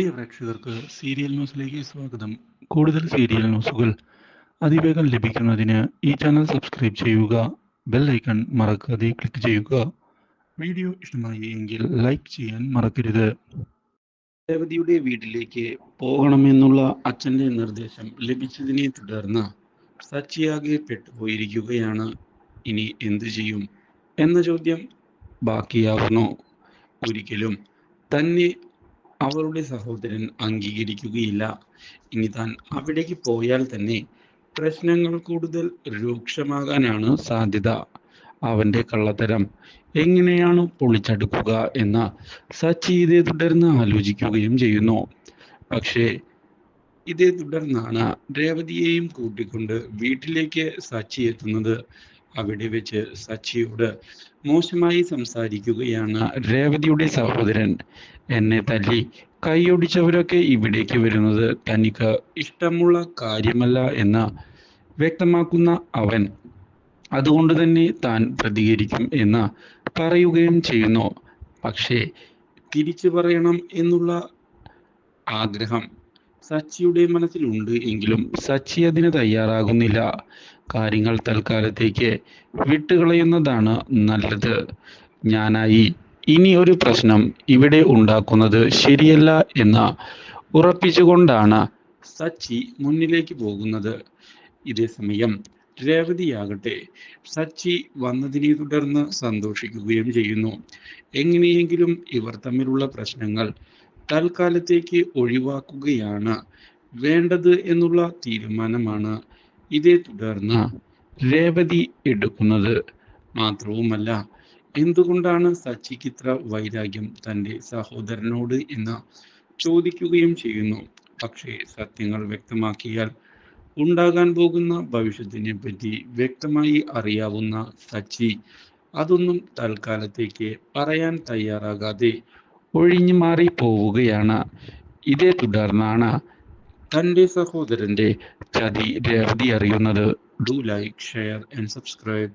പ്രിയ പ്രേക്ഷകർക്ക് സീരിയൽ ന്യൂസിലേക്ക് സ്വാഗതം. കൂടുതൽ സീരിയൽ ന്യൂസുകൾ അതിവേഗം ലഭിക്കുന്നതിന് ഈ ചാനൽ സബ്സ്ക്രൈബ് ചെയ്യുക ബെൽ ഐക്കൺ മറക്കാതെ ക്ലിക്ക് ചെയ്യുക. വീഡിയോ ഇഷ്ടമായി എങ്കിൽ ലൈക്ക് ചെയ്യാൻ മറക്കരുത്. രേവതിയുടെ വീട്ടിലേക്ക് പോകണമെന്നുള്ള അച്ഛന്റെ നിർദ്ദേശം ലഭിച്ചതിനെ തുടർന്ന് സച്ചിയാകെ പെട്ടുപോയിരിക്കുകയാണ്. ഇനി എന്തു ചെയ്യും? എന്ന ചോദ്യം ബാക്കിയാവുന്നു. ഒരിക്കലും തന്നെ അവളുടെ സഹോദരൻ അംഗീകരിക്കുകയില്ല. ഇനി താൻ അവിടേക്ക് പോയാൽ തന്നെ പ്രശ്നങ്ങൾ കൂടുതൽ രൂക്ഷമാകാനാണ് സാധ്യത. അവന്റെ കള്ളത്തരം എങ്ങനെയാണ് പൊളിച്ചടുക്കുക എന്ന സച്ചി ഇതേ തുടർന്ന് ആലോചിക്കുകയും ചെയ്യുന്നു. പക്ഷേ ഇതേ തുടർന്നാണ് രേവതിയെയും കൂട്ടിക്കൊണ്ട് വീട്ടിലേക്ക് സച്ചി എത്തുന്നത്. അവിടെ വെച്ച് സച്ചിയോട് മോശമായി സംസാരിക്കുകയാണ് രേവതിയുടെ സഹോദരൻ. എന്നെ തല്ലി. കൈയൊടിച്ചവരൊക്കെ ഇവിടേക്ക് വരുന്നത് തനിക്ക് ഇഷ്ടമുള്ള കാര്യമല്ല എന്ന് വ്യക്തമാക്കുന്ന അവൻ. അതുകൊണ്ട് തന്നെ താൻ പ്രതികരിക്കും എന്ന് പറയുകയും ചെയ്യുന്നു. പക്ഷേ തിരിച്ചു പറയണം എന്നുള്ള ആഗ്രഹം സച്ചിയുടെ മനസ്സിലുണ്ട് എങ്കിലും സച്ചി അതിന് തയ്യാറാകുന്നില്ല. കാര്യങ്ങൾ തൽക്കാലത്തേക്ക് വിട്ടുകളയുന്നതാണ് നല്ലത്. ഞാനായി ഇനി ഒരു പ്രശ്നം ഇവിടെ ഉണ്ടാക്കുന്നത് ശരിയല്ല എന്ന ഉറപ്പിച്ചുകൊണ്ടാണ് സച്ചി മുന്നിലേക്ക് പോകുന്നത്. ഇതേ സമയം രേവതിയാകട്ടെ സച്ചി വന്നതിനെ തുടർന്ന് സന്തോഷിക്കുകയും ചെയ്യുന്നു. എങ്ങനെയെങ്കിലും ഇവർ തമ്മിലുള്ള പ്രശ്നങ്ങൾ തൽക്കാലത്തേക്ക് ഒഴിവാക്കുകയാണ് വേണ്ടത് എന്നുള്ള തീരുമാനമാണ് ഇതേ തുടർന്ന് രേവതി എടുക്കുന്നത്. മാത്രവുമല്ല എന്തുകൊണ്ടാണ് സച്ചിക്ക് ഇത്ര വൈരാഗ്യം തന്റെ സഹോദരനോട് എന്ന് ചോദിക്കുകയും ചെയ്യുന്നു? പക്ഷേ സത്യങ്ങൾ വ്യക്തമാക്കിയാൽ ഉണ്ടാകാൻ പോകുന്ന ഭവിഷ്യത്തിനെ പറ്റി വ്യക്തമായി അറിയാവുന്ന സച്ചി അതൊന്നും തൽക്കാലത്തേക്ക് പറയാൻ തയ്യാറാകാതെ ഒഴിഞ്ഞു മാറി പോവുകയാണ്. ഇതേ തുടർന്നാണ് തന്റെ സഹോദരന്റെ ചതി രേവതി അറിയുന്നത് do like share and subscribe